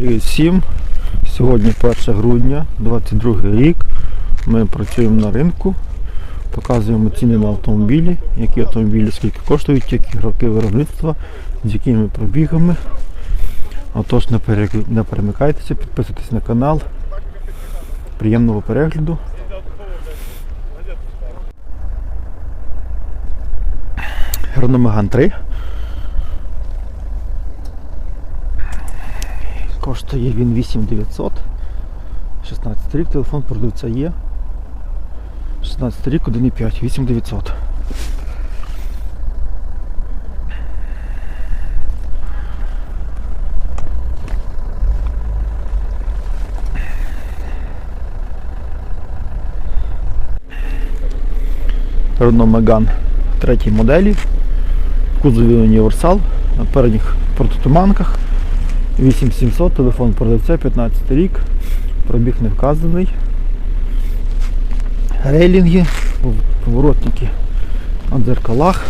Привіт всім! Сьогодні 1 грудня, 22 рік. Ми працюємо на ринку, показуємо ціни на автомобілі, які автомобілі скільки коштують, які роки виробництва, з якими пробігами. Отож, не, перемикайтеся, підписуйтесь на канал. Приємного перегляду. Megane 3. Коштує він 8900. 16 рік, телефон продавця є. 16 рік, 1,5, 8900. Renault Megane третій моделі. В кузові універсал, на передніх протитуманках. 8700, телефон продавця, 15 рік, пробіг не вказаний. Рейлінги, пов- поворотники на дзеркалах.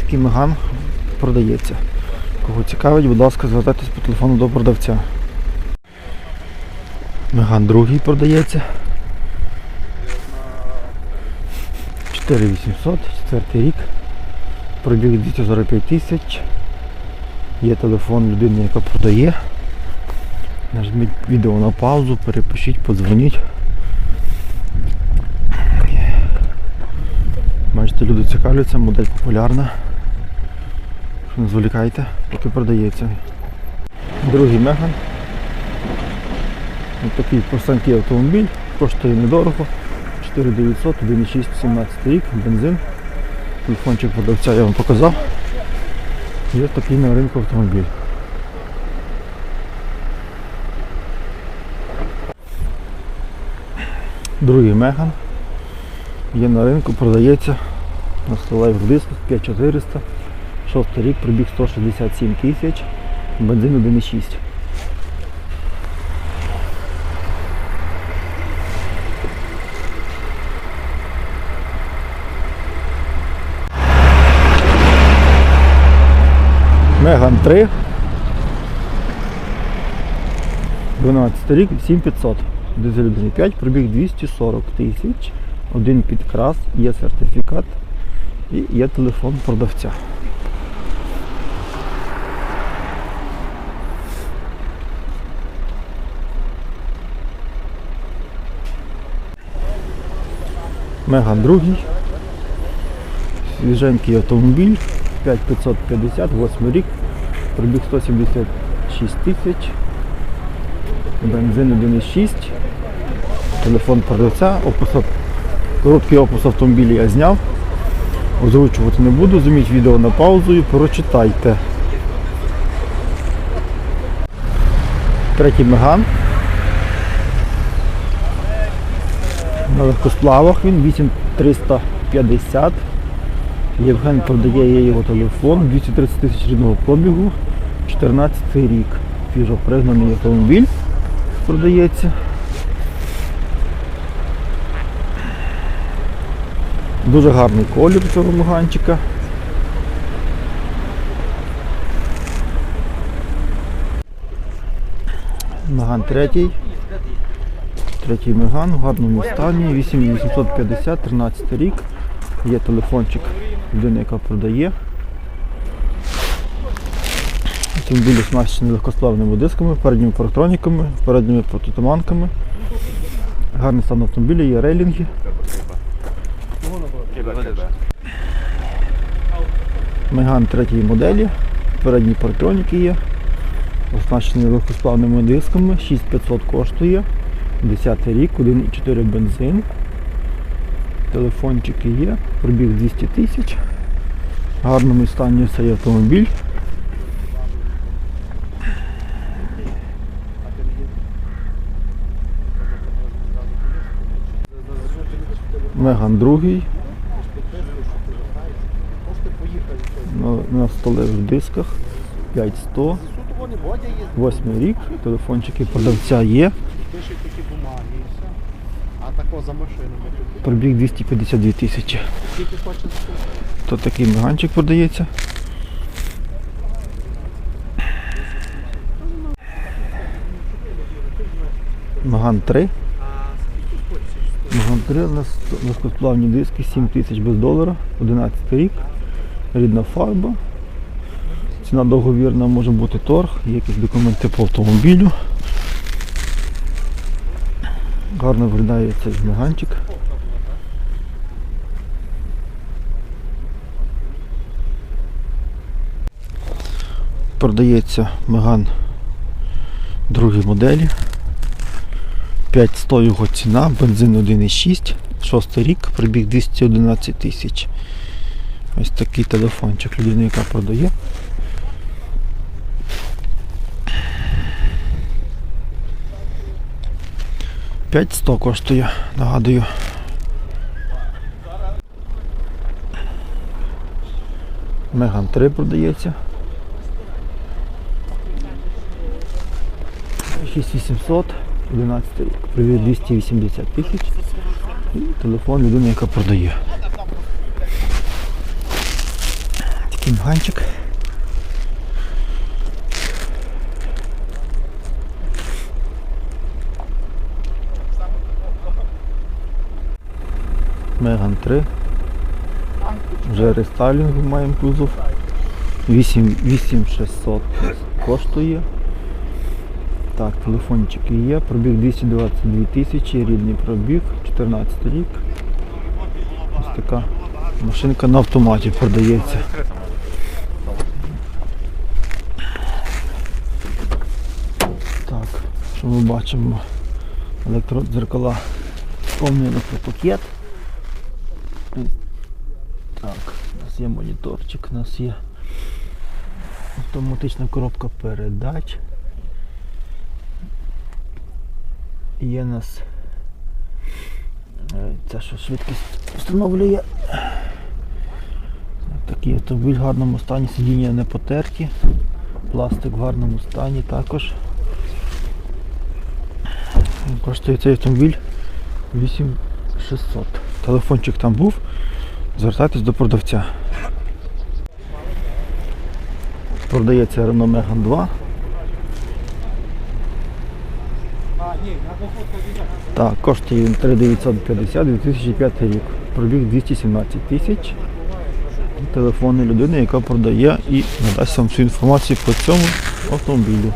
Такий меган продається. Кого цікавить, будь ласка, звертайтесь по телефону до продавця. Меган другий продається. 4800, четвертий рік. Пробіг 245 тисяч. Є телефон людини, яка продає. Нажміть відео на паузу, перепишіть, подзвоніть. Бачите, люди цікавляться, модель популярна. Не зволікайте, поки продається. Другий Меган. Ось такий простенький автомобіль, коштує недорого. 4900, 1,6, 17 рік, бензин. Телефончик продавця я вам показав. Є такий на ринку автомобіль. Другий Меган. Є на ринку, продається на столових дисках 5400. Шостий рік, пробіг 167 тисяч, бензин 1,6. Меган 3. 12 рік, 7500. Дизель 1,5, пробіг 240 тисяч. Один підкрас, є сертифікат і є телефон продавця. Меган другий. Свіженький автомобіль, 5550, 8 рік, пробіг 176 тисяч, бензин 1,6, телефон продавця, опис, короткий опис автомобіля я зняв, озвучувати не буду, зуміть відео на паузу і прочитайте. Третій меган. На легкосплавах він. 8350. Євген продає його телефон, 230 тисяч рідного пробігу, 14 рік. Свіжо пригнаний автомобіль продається. Дуже гарний колір цього меганчика. Меган третій. Третій меган в гарному стані, 8850, 13 рік. Є телефончик людини, яка продає. Автомобіль оснащений легкосплавними дисками, передніми парктроніками, передніми протитуманками. Гарний стан автомобіля, є рейлінги. Меган третьої моделі, передні парктроніки є. Оснащений легкосплавними дисками, 6500 коштує. 10 рік, 1,4 бензин. Телефончики є, пробіг 200 тисяч. В гарному стані цей автомобіль. Меган другий. На, на столових дисках 5100. Восьмий рік. Телефончики продавця є поза машинами. Пробіг 252 тисячі. То такий меганчик продається. Маган 3. Маган 3 у нас легкосплавні диски, 7 тисяч без долара, 11 рік, рідна фарба. Ціна договірна може бути торг, є якісь документи по автомобілю. Гарно виглядає цей меганчик. Продається меган другій моделі. 500 його ціна, бензин 1,6, 6 рік, прибіг 211 тисяч. Ось такий телефончик людини, яка продає. П'ять сто коштує, нагадую. Меган 3 продається. 6800, 11 рік. Привіз 280 тисяч. І телефон людини, яка продає. Такий меганчик. Меган 3. Вже рестайлінг маємо кузов. 8600 коштує. Так, телефончики є. Пробіг 222 тисячі, рідний пробіг, 14 рік. Ось така машинка на автоматі продається. Так, що ми бачимо? Електродзеркала, повний електропакет. Так, у нас є моніторчик, у нас є автоматична коробка передач. Є у нас це що швидкість встановлює. Такий автомобіль в гарному стані, сидіння не потерті, пластик в гарному стані також. Коштує цей автомобіль 8600. Телефончик там був. Звертайтесь до продавця. Продається Renault Megane 2. Так, коштує він 3950 2005 рік. Пробіг 217 тисяч. Телефони людини, яка продає і надасть вам всю інформацію по цьому автомобілю.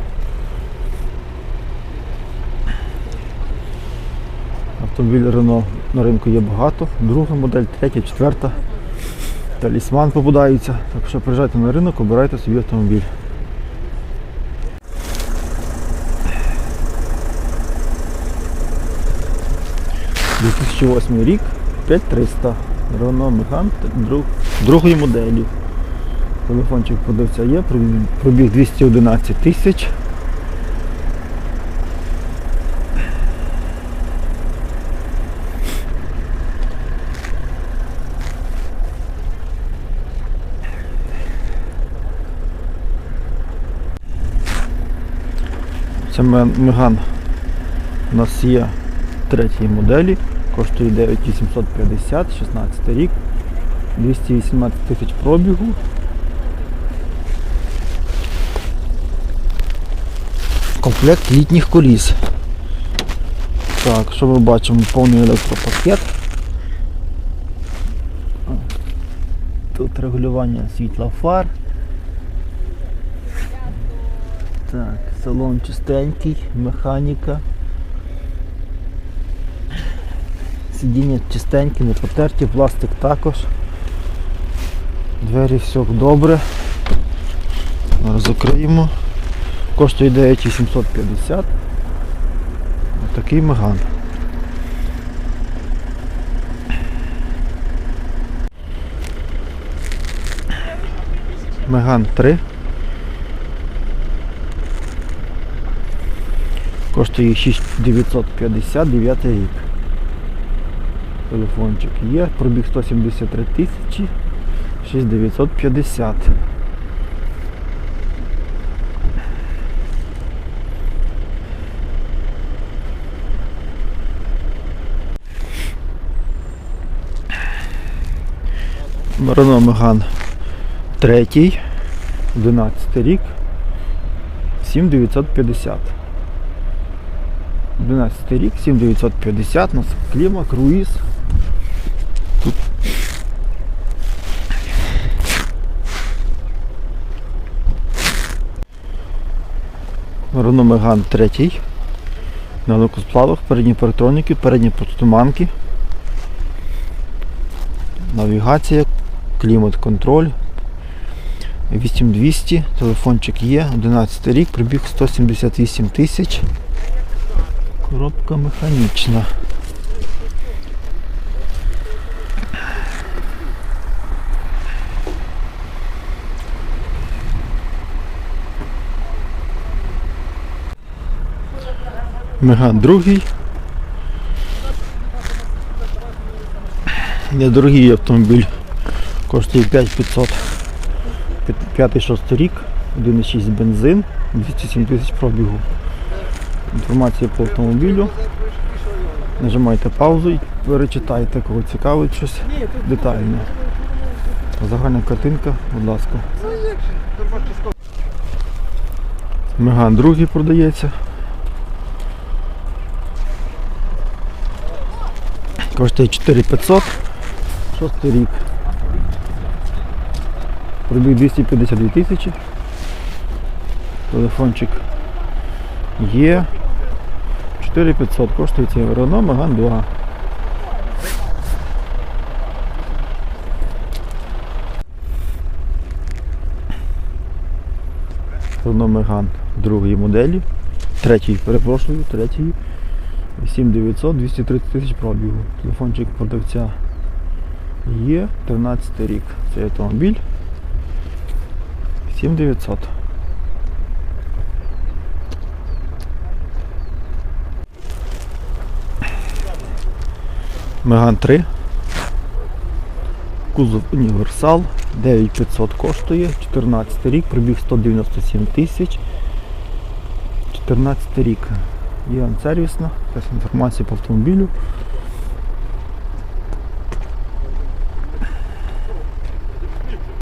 Автомобіль Renault на ринку є багато. Друга модель, третя, четверта. Талісман попадаються. Так що приїжджайте на ринок, обирайте собі автомобіль. – 2008 рік, 5300. Renault Megane друг, другої моделі. Телефончик продавця є, пробіг 211 тисяч. Це Меган у нас є третьої моделі, коштує 9850, 16 рік, 218 тисяч пробігу. Комплект літніх коліс. Так, що ми бачимо? Повний електропакет. Тут регулювання світла фар. Так, салон чистенький, механіка. Сидіння чистенькі, не потерті, пластик також. Двері все добре. Зараз закриємо. Коштує 9850. Такий меган. Меган 3. Коштує 6950, 9 рік. Телефончик є, пробіг 173 тисячі, 6950. Renault Megane 3, 11 рік, 7950. 12 рік, 7950, у нас кліма, круїз. Тут. Renault Megane 3 на легкосплавах, передні паратроніки, передні протитуманки, навігація, клімат-контроль, 8200, телефончик є, 11 рік, пробіг 178 тисяч. Коробка механічна. Меган другий. Недорогий автомобіль. Коштує 5500. 5-6 рік, 1,6 бензин, 207 тисяч пробігу. Інформація по автомобілю. Нажимайте паузу і перечитайте, кого цікавить щось детально. Загальна картинка, будь ласка. Меган другий продається. Коштує 4500. Шостий рік. Пробіг 252 тисячі. Телефончик є. 4500 коштує цей Renault Megane 2. Renault Megane другої моделі. Третій, перепрошую, третій. 7900, 230 тисяч пробігу. Телефончик продавця є 13 рік. Цей автомобіль. 7900. Меган 3. Кузов універсал. 9500 коштує. 14 рік, пробіг 197 тисяч. 14 рік. Є сервісна, якась інформація по автомобілю.